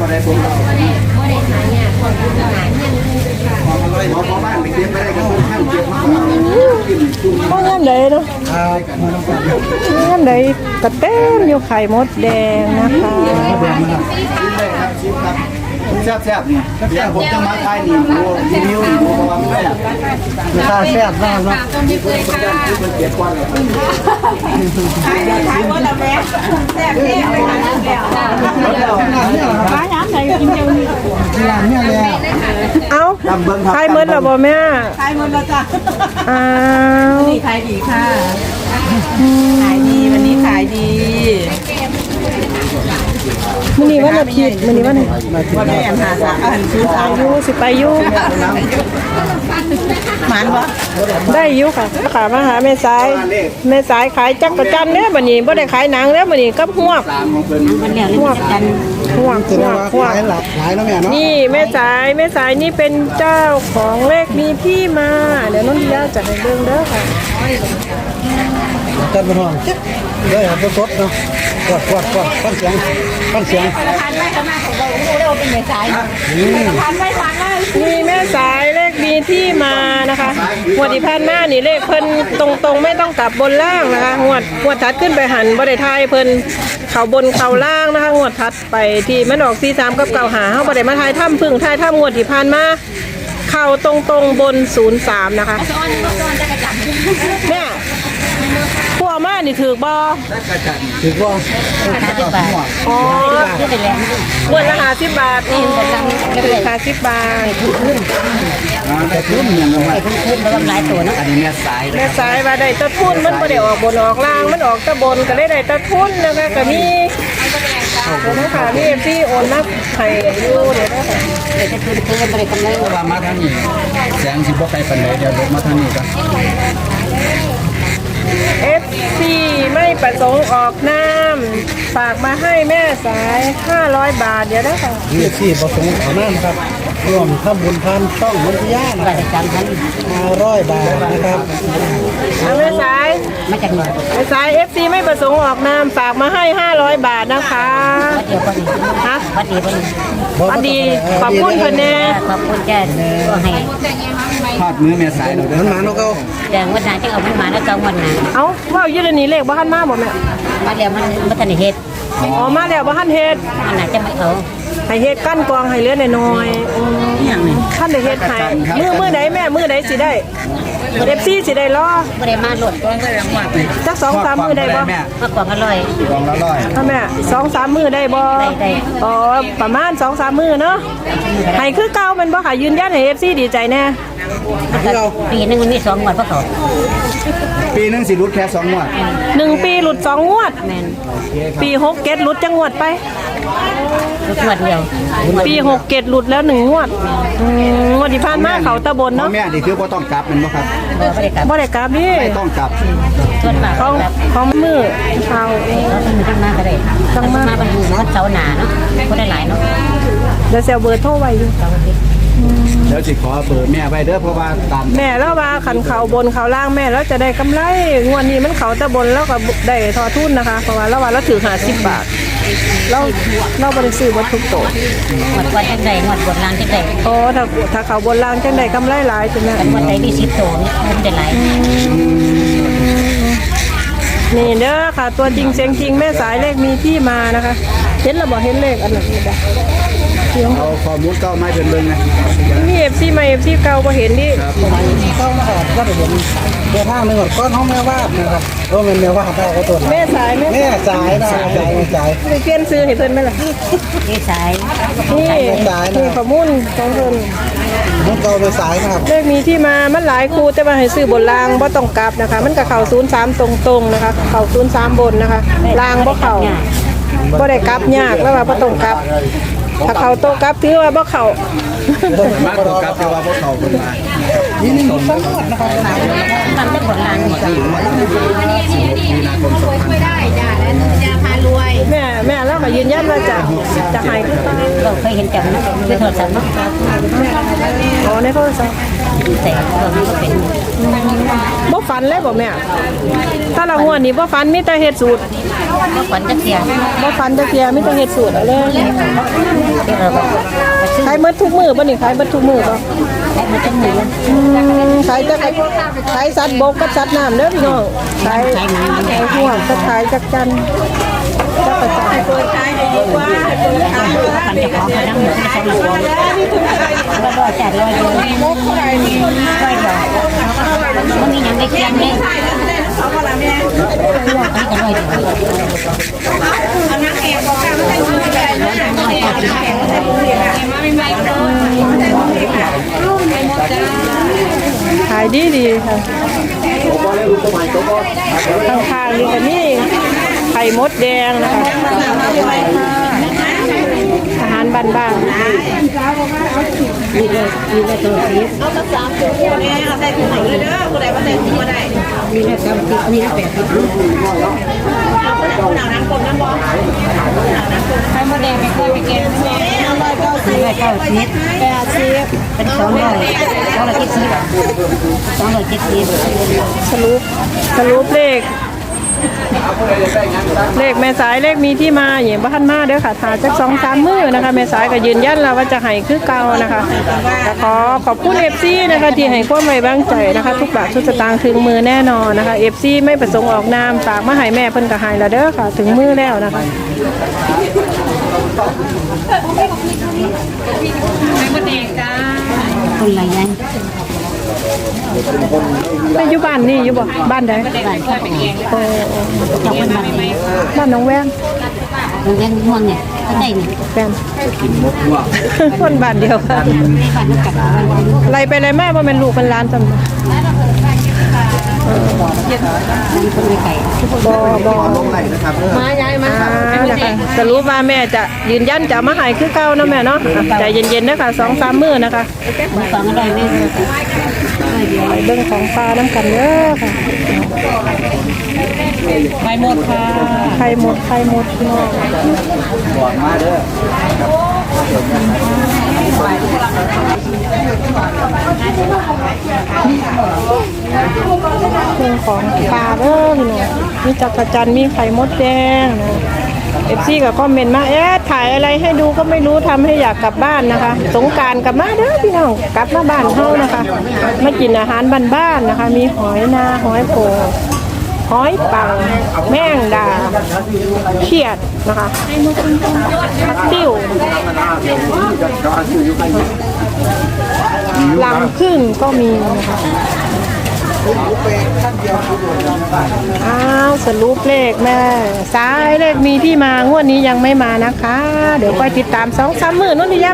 บ่ได้ผมเราบ่ได้บ่ได้ขายเนี่ยคนอยู่ขาดเนี่ยพอมาเลยหมอพอบ้านไปเก็บไปได้ก็ต้องให้เก็บมากินจุ่มบ่งามใดเนาะครับงามใดกระเต็มอยู่ไข่มดแดงนะคะ แซ่บแซ่บนี่เดี๋ยวผมจะมาทายนี่ดูรีวิวนี่ดูเพราะว่ามันแซ่บไม่ทราบแซ่บมากเนาะนี่คือเป็นการที่มันเก็บควันเลยร้านไหนกินเดียวนี่ร้านเนี่ยแหละเอ้าตำเบิ้งครับไข่มดแล้วบ่แม่ขายหมดแล้วจ้ะอ้าวนี่ขายดีค่ะขายดีวันนี้ขายดี มื้อนี้วันอาทิตย์มื้อนี้วันว่าแม่หาสาอันซื้อสาอายุสิไปอยู่หมันวะได้อยู่ค่ะค่ะมาหาแม่สายแม่สายขายจักประจันเด้อบัดนี้บ่ได้ขายหนังเด้อบัดนี้กับหวกตามของเพิ่นมันแล้วเลยมันกันหวกหวกหวกหลากหลายแล้วแม่เนาะนี่แม่สายแม่สายนี่เป็นเจ้าของเลขมีที่มา เดี๋ยวน้องดิยาจะให้เบิ่งเด้อค่ะกันบ่ฮ้อน เด้อครับสดๆเนาะกวดกวดกวดฟังเสียงฟังเสียงผ่านไปผ่านมาของเรารู้ได้ว่าเป็นเมษายผ่านไปผ่านมานี่แม่สายเลขมีที่มานะคะงวดที่ผ่านมานี่เลขเพิ่นตรงๆ ไม่ต้องกลับบนล่างนะคะงวดงวดถัดขึ้นไปหันบ่ได้ทายเพิ่นเขาบนเขาล่างนะคะงวดถัดไปที่มันออก43กับเก่าหาเฮาบ่ได้มาทายถ้ำพึ่งทายถ้ำงวดที่ผ่านมาเข้าตรงๆบน 03 นะคะแม่ พวกมานี่ถือบ่ถือว่าอ๋อซื้อไปแล้วงวดละ50บาทนี่ถือ50บาท แต่ทุนอย่างว่าขึ้นแล้วหลายตัวเนาะอันนี้แม่สายแม่สายว่าได้ตะทุนมันบ่ได้ออกบนออกล่างมันออกตะบนก็เลยได้ตะทุนนะคะก็มีเดี๋ยวนะคะมีเอฟซีโอนมาให้อยู่เดี๋ยวนะคะเดี๋ยวจะคืนคืนบ่ได้กำไรว่ามาทางนี้แสงสิบ่ใครปานใดเดี๋ยวลบมาทางนี้ก่ อนเอฟซีไม่ประสงค์ออกน้ำฝากมาให้แม่สาย 500 บาทเดี๋ยวนะคะนี่ที่ประสงค์ขอน้ำครับ ร่วมทำบุญทานช่องมันยานะบาทจำทัน500บาทนะครับเอาแม่สายมาจากหน่อยแม่สายเอฟซีไม่ประสงค์ออกน้ำฝากมาให้ 500 บาทนะคะเดี๋ยวก่อนฮะวัดดีบ่นี่สวัสดีขอบคุณเพิ่นแน่ขอบคุณแจ้ก็ให้ทอดมือแม่สายเราเด้อมันมาเนาะเขาแต่วันหน้าจะเอามันมาแล้วก็วันหน้าเอาว่าอยู่เดี๋ยวนี้เลขบ่ทันมาบ่แม่มาแล้วมันบ่ทันได้เฮ็ดอ๋อมาแล้วบ่ทันเฮ็ดมันน่าจะไม่เอา ให้เฮ็ดกั้นกองให้เหลือน้อยๆอืมขั้นได้เฮ็ดให้มือมือใดแม่มือใดสิได้ เอฟซีสิได้รอบ่ได้มาหลดจักสองสามมือได้บ่แม่มากกว่าอร่อยกองละร้อยถ้าแม่สองสามมือได้บ่ได้ได้อ๋อประมาณสองสามมือเนาะให้คือเก่าแมันบ่ค่ะยืนยันให้เอฟซีดีใจแน่ปีนึงมันมีสองงวดเพราะเขาปีนึงสิรุดแค่2งวดหนึ่งปีหลุดสองงวดแม่นปีหกเกตหลุดจังงวดไปทุกงวดเดียว ปีหกเกตหลุดแล้วหนึ่งงวดอืมงวดที่ผ่านมาเขาตะบนพ่อเนาะแม่นี่คือบ่ต้องกลับแมันบ่ครับบ่ได้กลับบ่ได้กลับนี่ไม่ต้องกลับส่วนมากของแบบของมือเขาเองเราต้องจังมาก็ได้จังมาบรรลุมันเสาหนาเนาะบ่ได้หลายเนาะเดี๋ยวเซลเบอร์โทรไว้อยู่เสาร์อาทิตย์เดี๋ยวสิขอเบอร์แม่ไว้เด้อเพราะว่าตามแม่แล้วว่าขันเขาบนเขาล่างแม่แล้วจะได้กำไรงวดนี้มันเขาแตะบนแล้วก็ได้ทอทุนนะคะ เพราะว่าเราว่าเราถือหาสิบบาท เราเราบริซื้อวัตถุกโตงวดก่อนจังได๋งวดบนลางจังได๋โอ้ถ้าถ้าเขาบนล่างจังได้กำไรหลายใช่ไหมกันงวดใดมี10โตนี่มันได้หลายนี่เด้อค่ะ ตัวจริงเสียงจริงแม่สายเลขมีที่มานะคะ เห็นระบอกเห็นเลขอันนั้นนี่จ้ะ เสียงเอาข้อมูลเก่ามาให้เพิ่นเบิ่งนะมีเอฟซีมาเอฟซีเก่าบ่เห็นดิเข้ามาออกก็ได้เห็นเดี๋ยวทางหนึงก้อนห้องแม่วาดนะครับโอ้แม่แม่วาดได้ก็ตัวแม่สายแม่แม่สายนะสายแม่สายไปเปลี่ยนซื้อให้เพิ่นไหมล่ะนี่สายนี่นี่ข้อมูลของเพิ่นมันเก่าไปสายนะครับเลขมีที่มามันหลายคู่แต่ว่าให้ซื้อบนล่างบ่ต้องกลับนะคะ มันก็เข้า03ตรงๆนะคะ เข้า03บนนะคะล่างบ่เข้าบ่ได้กลับยากแล้วว่าบ่ต้องกลับ ถ้าเขาโตกลับถือว่าบ่เขา มากกว่ากลับแต่ว่าพวกเขาเพิ่นมานี่นี่สมบูรณ์นะครับมันได้บนลางนี่มีนาคม2000แม่แม่แล้วก็ยืนยันว่าจะจะให้คือเก่าเราเคยเห็นจังนะคือโทรศัพท์เนาะอ๋อในโทรศัพท์แต่เรามันก็เป็นบ่ฝันเลยบ่แม่ถ้าละงวนี้บ่ฝันมีแต่เฮ็ดสูตรก็ฝันจักเสียบ่ฝันจักเที่ยมีแต่เฮ็ดสูตรเอาเลยเดี๋ยวอก็ซื้อ ขายเบิดทุกมือบ่นี่ขายเบิดทุกมือบ่ให้มันจะหมูอืมขายจะขายสัตว์บกกับสัตว์น้ำเด้อพี่น้องขายขายห่วงก็ขายจักจันจักกระจายทำจะของมาทั้งหมดไม่ใช่มาของแล้วก็จัดร้อยเดียวร้อยเดียวมันมีอย่างได้เคียงไหมอันนี้ก็ร้อยเดียวขายดีดีค่ะข้างๆนี่ก็มีไข่มดแดงนะคะอาหารบ้านมีเลยมีเลยตัวสีเอาสักสามถุงเนี่ยเอาใส่ถุงไหนเลยเด้อคนใดมาใส่ถุงมาได้มีเลยสามสิบมีเลยแปดสิบหนังน้ำกลมน้ำบอลใครมาแดงไปค่อยไปแกงแม่อ ร่อยเก้าสิบเก้าสิบแปดสิบเป็นสองร้อยสองร้อยเจ็ดสิบสองร้อยเจ็ดสิบสรุปสรุปเลข เลขแม่สายเลขมีที่มาอย่างบ้านมาเด้อค่ะถาจักสองสามมือนะคะแม่สายก็ยืนยันแล้วว่าจะให้คือเก่านะคะขอขอบคุณเอฟซีนะคะที่ให้ความไว้วางใจนะคะ ทุกบาททุกสตางค์ถึงมือแน่นอนนะคะเอฟซีไม่ประสงค์ออกนามฝากมาให้แม่เพิ่นก็ให้แล้วเด้อค่ะ ถึงมือแล้วนะคะ คนละยังไปอยู่บ้านนี่อยู่บ่บ้านใดบ้านโอ้เจ้าคนบ้านบ้านน้องแวงโรงเรียนม่วงเนี่ยก็ได้เนี่ย แฟนคนบ้านเดียวกันบ้านนักกัดบ้านไล่ไปเลยแม่ว่าเป็นลูกเป็นหล้านจำนั้นคนไม่ไก่บ่บ่ลงไหลนะครับเด้อมาย้ายมานะคะสรุปว่าแม่จะยืนยันจะเอามาใหายคือเก่าเนาะแม่เนาะอะใจเย็นๆนะคะสองสามมื้อนะคะมาฟังอะไรไหมไป เบิ่งของปลาน้ำกันเด้อค่ะไปหมดค่ะไข่หมดไข่หมดพี่น้องบอกมาเด้อเครื่องของปลาเด้อพี่น้องมีจักรจันทร์มีไข่มดแดงนะ เอฟซีก็คอมเมนต์มา เอ๊ะถ่ายอะไรให้ดูก็ไม่รู้ทำให้อยากกลับบ้านนะคะ สงการกลับมาเด้อพี่น้อง กลับมาบ้านเฮานะคะ มากินอาหารบ้านๆนะคะ มีหอยนาหอยโขงหอยปัง แมงดาเขียดนะคะผักติ้วลังพึ่งก็มีนะคะ อ้าวสรุปเลขแม่สายเลขมีที่มางวดนี้ยังไม่มานะคะ เดี๋ยวไปติดตามสองสามหมื่นนู่นที่ย่ามา